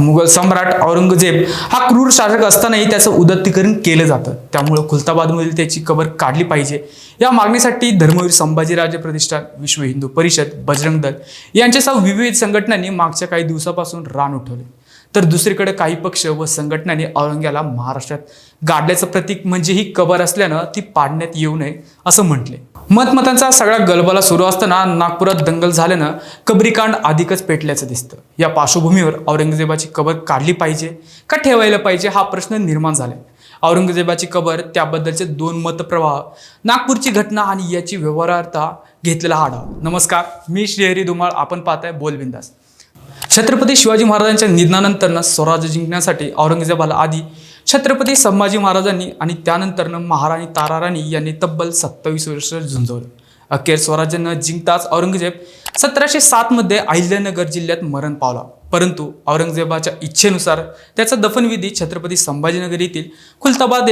मुघल सम्राट औरंगजेब हा क्रूर शासक असतानाही त्याचं उदत्तीकरण केलं जातं. त्यामुळं खुलताबादमधील त्याची कबर काढली पाहिजे. या मागणीसाठी धर्मवीर संभाजीराजे प्रतिष्ठान विश्व हिंदू परिषद बजरंग दल यांच्यासह विविध संघटनांनी मागच्या काही दिवसापासून रान उठवले. तर दुसरीकडे काही पक्ष व संघटनांनी औरंग्याला महाराष्ट्रात गाडल्याचं प्रतीक म्हणजे ही कबर असल्यानं ती पाडण्यात येऊ नये असं म्हटले. मतमतांचा सगळा गलबला सुरू असताना नागपुरात दंगल झाल्यानं कबरीकांड अधिकच पेटल्याचं दिसतं. या पार्श्वभूमीवर औरंगजेबाची कबर काढली पाहिजे का ठेवायला पाहिजे हा प्रश्न निर्माण झाला औरंगजेबाची कबर त्याबद्दलचे दोन मतप्रवाह नागपूरची घटना आणि याची व्यवहारार्था घेतलेला हा डाव नमस्कार मी श्रीहरी धुमाळ आपण पाहताय बोलबिंदास छत्रपती शिवाजी महाराजांच्या निधनानंतरनं स्वराज्य जिंकण्यासाठी औरंगजेबाला आधी छत्रपती संभाजी महाराजांनी आणि त्यानंतरनं महाराणी ताराराणी यांनी तब्बल सत्तावीस वर्ष झुंजवलं. अखेर स्वराज्य न जिंकताच औरंगजेब सतराशे सातमध्ये अहिल्यानगर जिल्ह्यात मरण पावला. परंतु औरंगजेबाच्या इच्छेनुसार त्याचा दफनविधी छत्रपती संभाजीनगर येथील खुलताबाद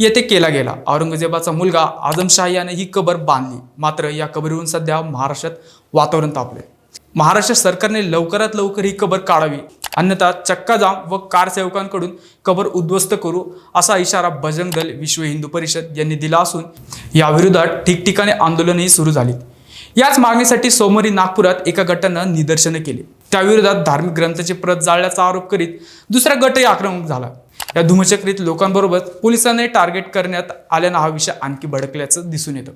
येथे केला गेला. औरंगजेबाचा मुलगा आझमशाह याने ही कबर बांधली. मात्र या कबरीवरून सध्या महाराष्ट्रात वातावरण तापले महाराष्ट्र सरकारने लवकरात लवकर ही कबर काढावी. अन्यथा चक्काजाम व कारसेवकांकडून कबर उद्ध्वस्त करू असा इशारा बजरंग दल विश्व हिंदू परिषद यांनी दिला असून याविरोधात ठिकठिकाणी आंदोलनही सुरू झाली. याच मागणीसाठी सोमवारी नागपुरात एका गटानं निदर्शनं केली. त्याविरोधात धार्मिक ग्रंथाची प्रत जाळल्याचा आरोप करीत दुसरा गटही आक्रमक झाला. या धुमचक्रीत लोकांबरोबर पोलिसांनी टार्गेट करण्यात आल्यानं हा विषय आणखी भडकल्याचं दिसून येतं.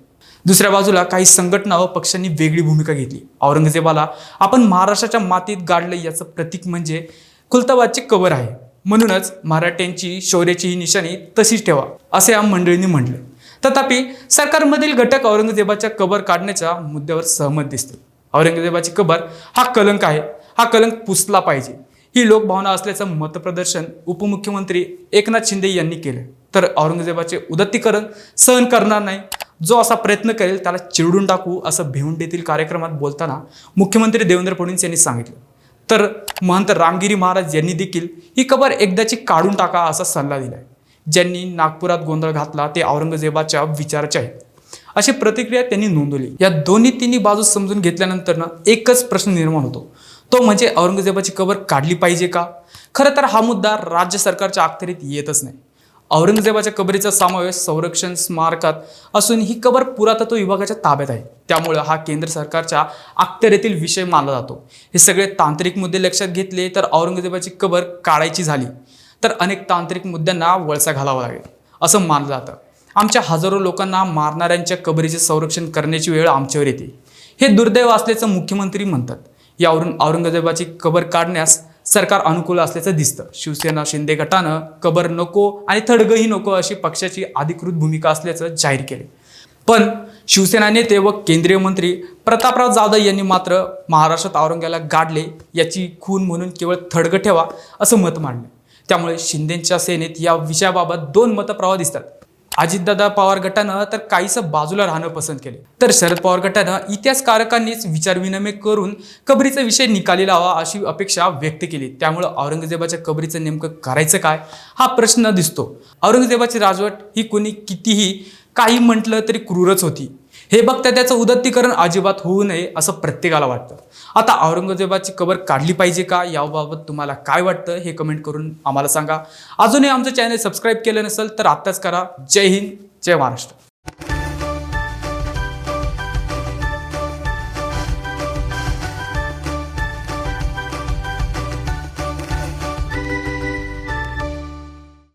दुसऱ्या बाजूला काही संघटना व पक्षांनी वेगळी भूमिका घेतली. औरंगजेबाला आपण महाराष्ट्राच्या मातीत गाडलं याचं प्रतीक म्हणजे खुलताबादची कबर आहे. म्हणूनच मराठ्यांची शौर्याची ही निशाणी तशीच ठेवा असे या मंडळींनी म्हटले. तथापि सरकारमधील घटक औरंगजेबाच्या कबर काढण्याच्या मुद्द्यावर सहमत दिसते औरंगजेबाची कबर हा कलंक आहे. हा कलंक पुसला पाहिजे. ही लोकभावना असल्याचं मतप्रदर्शन उपमुख्यमंत्री एकनाथ शिंदे यांनी केलं. तर औरंगजेबाचे उदत्तीकरण सहन करणार नाही. जो असा प्रयत्न करेल त्याला चिरडून टाकू असं भिवंडीतील कार्यक्रमात बोलताना मुख्यमंत्री देवेंद्र फडणवीस यांनी सांगितलं. तर महंत रामगिरी महाराज यांनी देखील ही कबर एकदाची काढून टाका असा सल्ला दिला आहे ज्यांनी नागपुरात गोंधळ घातला ते औरंगजेबाच्या विचाराचे आहेत. अशी प्रतिक्रिया त्यांनी नोंदवली. या दोन्ही तिन्ही बाजू समजून घेतल्यानंतर ना एकच प्रश्न निर्माण होतो. तो म्हणजे औरंगजेबाची कबर काढली पाहिजे का? खरं तर हा मुद्दा राज्य सरकारच्या अखत्यारीत येतच नाही. औरंगजेबाच्या कबरीचा समावेश संरक्षण स्मारकात असून ही कबर पुरातत्व विभागाच्या ताब्यात आहे. त्यामुळं हा केंद्र सरकारच्या अखत्यारीतील विषय मानला जातो. हे सगळे तांत्रिक मुद्दे लक्षात घेतले तर औरंगजेबाची कबर काढायची झाली. तर अनेक तांत्रिक मुद्द्यांना वळसा घालावा लागेल असं मानलं जातं. आमच्या हजारो लोकांना मारणाऱ्यांच्या कबरीचे संरक्षण करण्याची वेळ आमच्यावर येते. हे दुर्दैव असल्याचं मुख्यमंत्री म्हणतात. यावरून औरंगजेबाची कबर काढण्यास सरकार अनुकूल असल्याचं दिसतं. शिवसेना शिंदे गटानं कबर नको आणि थडगही नको अशी पक्षाची अधिकृत भूमिका असल्याचं जाहीर केले पण शिवसेना नेते व केंद्रीय मंत्री प्रतापराव जाधव यांनी मात्र महाराष्ट्रात औरंग्याला गाडले याची खून म्हणून केवळ थडगं ठेवा असं मत मांडलं त्यामुळे शिंदेच्या सेनेत या विषयाबाबत दोन मतप्रवाह दिसतात. अजितदादा पवार गटानं तर काहीसं बाजूला राहणं पसंत केले. तर शरद पवार गटानं इतिहासकारकांनीच विचारविनिमय करून कबरीचा विषय निकाली लावा अशी अपेक्षा व्यक्त केली. त्यामुळं औरंगजेबाच्या कबरीचं नेमकं करायचं काय? हा प्रश्न दिसतो. औरंगजेबाची राजवट ही कोणी कितीही काही म्हटलं तरी क्रूरच होती. हे बघता त्याचं उदत्तीकरण अजिबात होऊ नये असं प्रत्येकाला वाटतं. आता औरंगजेबाची कबर काढली पाहिजे का? याबाबत तुम्हाला काय वाटतं? हे कमेंट करून आम्हाला सांगा. अजूनही आमचं चॅनल सबस्क्राईब केलं नसेल तर आत्ताच करा. जय हिंद जय महाराष्ट्र.